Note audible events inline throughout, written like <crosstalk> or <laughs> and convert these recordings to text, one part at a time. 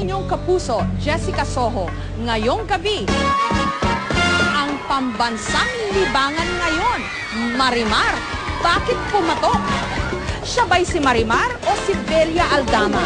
inyong kapuso, Jessica Soho. Ngayong gabi, ang pambansang libangan ngayon, Marimar. Bakit pumatok? Siya ba'y si Marimar o si Belia Aldama?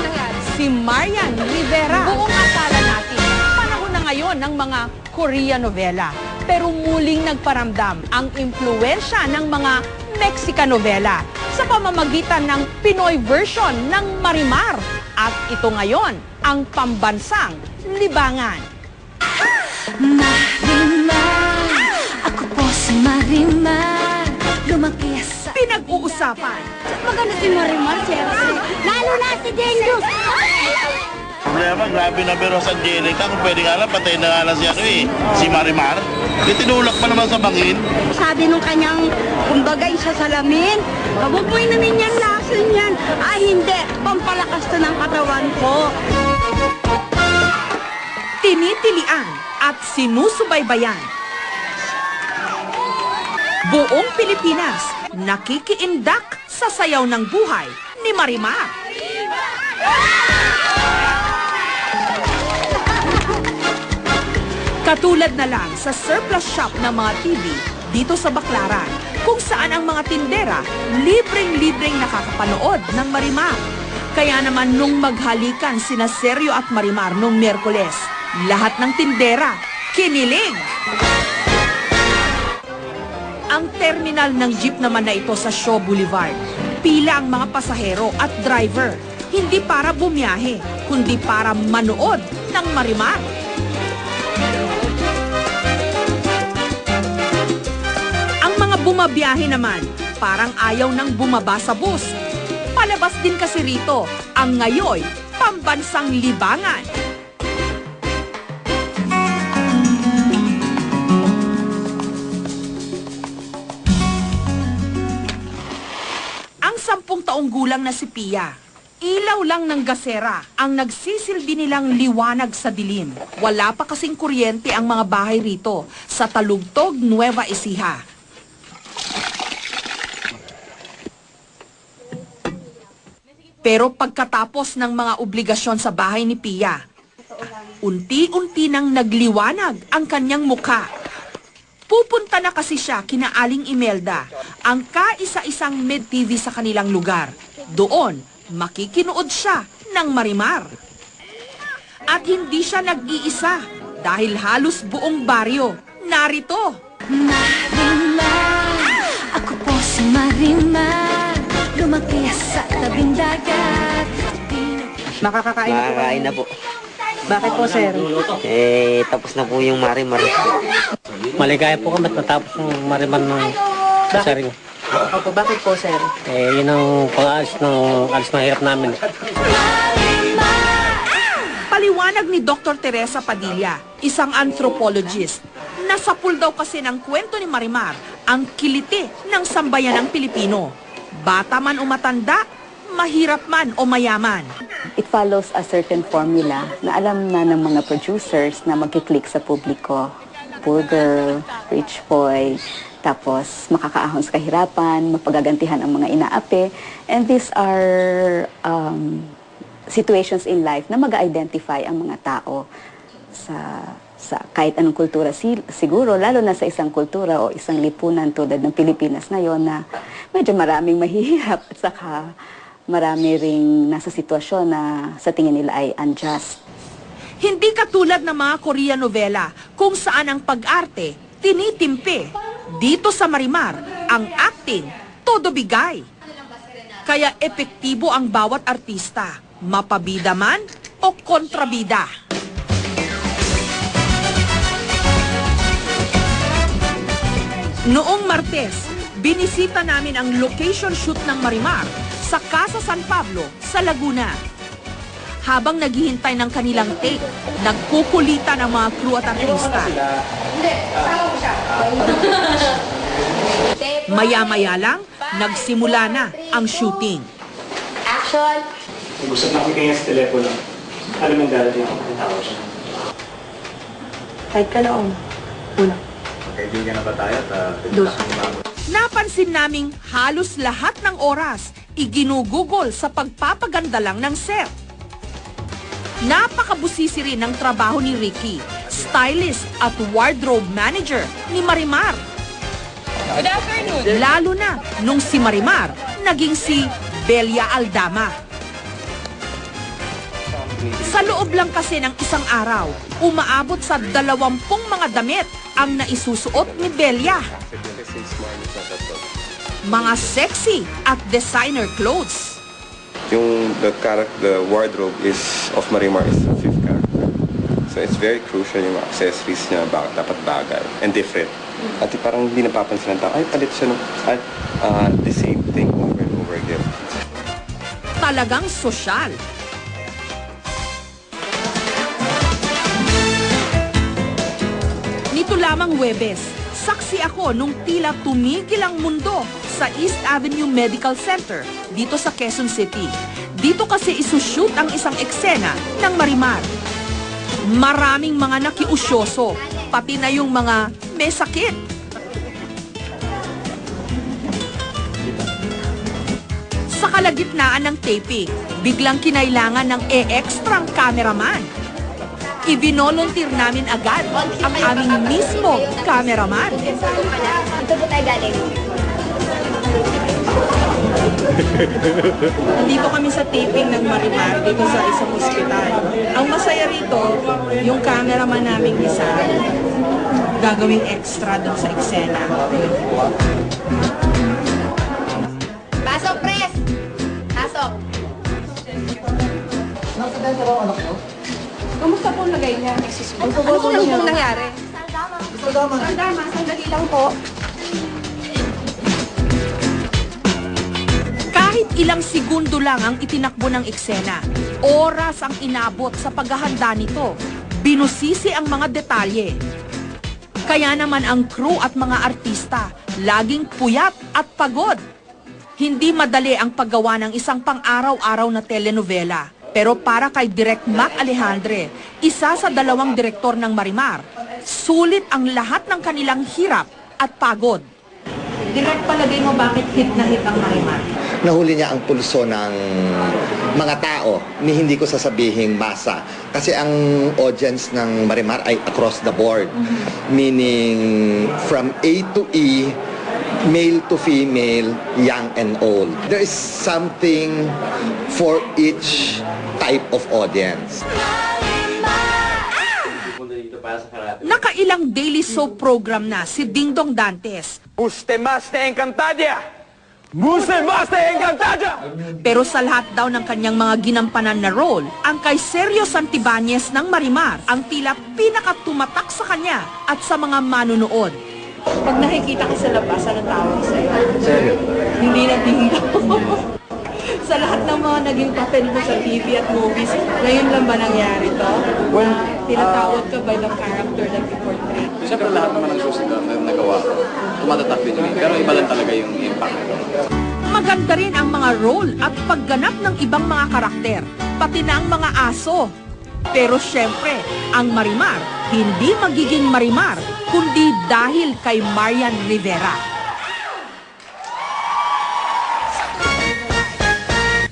Si Marian Rivera. Buong akala natin, panahon na ngayon ng mga Korea novela. Pero muling nagparamdam ang impluensya ng mga Mexican novela sa pamamagitan ng Pinoy version ng Marimar. At ito ngayon, ang pambansang libangan. Marimar, ako po si Marimar Lumaki sa... Pinag-uusapan, Maganda si Marimar, siyempre Lalo na si Denius Problema, grabe na pero sa Angelica, kung pwede nga lang, patay na nga lang si ano eh, si Marimar. Itinulak pa naman sa bangin. Sabi nung kanyang, kumbaga, isa salamin, huwag mo inamin yan, lason yan. Ah, hindi, pampalakas to ng katawan ko. tinitilian at sinusubaybayan. Buong Pilipinas nakikiindak sa sayaw ng buhay ni Marimar. Katulad na lang sa surplus shop ng mga TV dito sa Baclaran, kung saan ang mga tindera libreng-libreng nakakapanood ng Marimar. Kaya naman nung maghalikan sina Sergio at Marimar nung Merkoles, lahat ng tindera kinilig. Ang terminal ng jeep naman na ito sa Shaw Boulevard. Pila ang mga pasahero at driver. Hindi para bumiyahe, kundi para manood ng Marimar. Bumabiyahe naman, parang ayaw nang bumaba sa bus. Palabas din kasi rito ang ngayoy pambansang libangan. Ang sampung taong gulang na si Pia, ilaw lang ng gasera ang nagsisilbi nilang liwanag sa dilim. Wala pa kasing kuryente ang mga bahay rito sa Talugtog, Nueva Ecija. Pero pagkatapos ng mga obligasyon sa bahay ni Pia, unti-unti nang nagliwanag ang kanyang mukha. Pupunta na kasi siya kina Aling Imelda, ang kaisa-isang med-TV sa kanilang lugar. Doon, makikinood siya ng Marimar. At hindi siya nag-iisa dahil halos buong baryo narito. Marimar, ako po si Marimar Lumaki sa tabing dagat Makakakain na po Makakain na po. Bakit po, sir? Eh, tapos na po yung marimar. Maligaya po kami matapos ng mariman ng sasaring. Opo, bakit po, sir? Eh, yun ang pang-alis ng alis na hirap namin. Paliwanag ni Dr. Teresa Padilla, isang anthropologist. Nasapul daw kasi ng kwento ni Marimar ang kiliti ng sambayan ng Pilipino. Bata man o matanda, mahirap man o mayaman. it follows a certain formula na alam na ng mga producers na magkiklik sa publiko. Poor girl, rich boy, tapos makakaahon sa kahirapan, mapagagantihan ang mga inaapi. And these are um, situations in life na mag-identify ang mga tao sa sa kahit anong kultura si, siguro, lalo na sa isang kultura o isang lipunan tulad ng Pilipinas ngayon na medyo maraming mahihirap at saka marami ring nasa sitwasyon na sa tingin nila ay unjust. Hindi katulad ng mga Korean novela kung saan ang pag-arte tinitimpi. Dito sa Marimar, ang acting todo bigay. Kaya epektibo ang bawat artista, mapabida man o kontrabida. Noong Martes, binisita namin ang location shoot ng Marimar sa Casa San Pablo sa Laguna. Habang naghihintay ng kanilang take, nagkukulitan ang mga crew at artista. Maya-maya lang, nagsimula na ang shooting. Nag-usap na kami kanya sa telepono. Alam mo darating ako ng tawag siya. Kahit ka noon. Una. Kaibigan na ba tayo at Dos. Napansin naming halos lahat ng oras iginugugol sa pagpapaganda lang ng set. Napakabusisi rin ng trabaho ni Ricky, stylist at wardrobe manager ni Marimar. Good afternoon. Lalo na nung si Marimar naging si Belia Aldama. Sa loob lang kasi ng isang araw, umaabot sa dalawampung mga damit ang naisusuot ni Belia. Mga sexy at designer clothes. Yung the character, the wardrobe is of Marimar is the fifth character. So it's very crucial yung accessories niya ba, dapat bagay and different. At parang hindi napapansin ng tao, ay palit siya ng at uh, the same thing over and over again. Talagang sosyal. Nito lamang Webes, saksi ako nung tila tumigil ang mundo sa East Avenue Medical Center dito sa Quezon City. Dito kasi isushoot ang isang eksena ng Marimar. Maraming mga nakiusyoso, pati na yung mga may sakit. Sa kalagitnaan ng taping, biglang kinailangan ng e-extrang cameraman. Ibinolunteer namin agad ang aming mismo cameraman. Ito po tayo galing. Nandito kami sa taping ng Marimar dito sa isang ospital. Ang masaya rito, yung cameraman naming isa, gagawing extra doon sa eksena. Pasok, pres! Pasok! Kamusta po lagay niya? Ano po pong nangyari? Saldama. Saldama, sandali lang po. Kahit ilang segundo lang ang itinakbo ng eksena, oras ang inabot sa paghahanda nito. Binusisi ang mga detalye. Kaya naman ang crew at mga artista laging puyat at pagod. Hindi madali ang paggawa ng isang pang-araw-araw na telenovela. Pero para kay Direk Mac Alejandre, isa sa dalawang direktor ng Marimar, sulit ang lahat ng kanilang hirap at pagod. Direk, palagay mo bakit hit na hit ang Marimar? Nahuli niya ang pulso ng mga tao ni hindi ko sasabihing masa. Kasi ang audience ng Marimar ay across the board. Meaning from A to E, male to female, young and old. There is something for each type of audience. Nakailang daily soap program na si Dingdong Dantes. Usted más te encantadia! Usted más te encantadia! Pero sa lahat daw ng kanyang mga ginampanan na role, ang kay Sergio Santibanyes ng Marimar ang tila pinakatumatak sa kanya at sa mga manunood. Pag nakikita ka sa labas, anong tawag sa'yo? Seryo? Hindi na Dingdong. <laughs> sa lahat ng mga naging papel mo sa TV at movies, ngayon lang ba nangyari to? Well, tinatawag ka by the character that you portray. Siyempre lahat naman ng susunod na nagawa ko, tumatatak din yun. Pero iba lang talaga yung impact nito. Maganda rin ang mga role at pagganap ng ibang mga karakter, pati na ang mga aso. Pero syempre, ang Marimar, hindi magiging Marimar, kundi dahil kay Marian Rivera.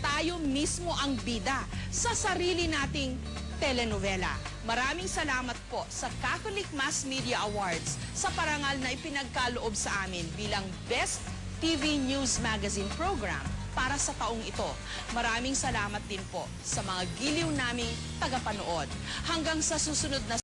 Tayo mismo ang bida sa sarili nating telenovela. Maraming salamat po sa Catholic Mass Media Awards sa parangal na ipinagkaloob sa amin bilang Best TV News Magazine Program para sa taong ito. Maraming salamat din po sa mga giliw naming tagapanood. Hanggang sa susunod na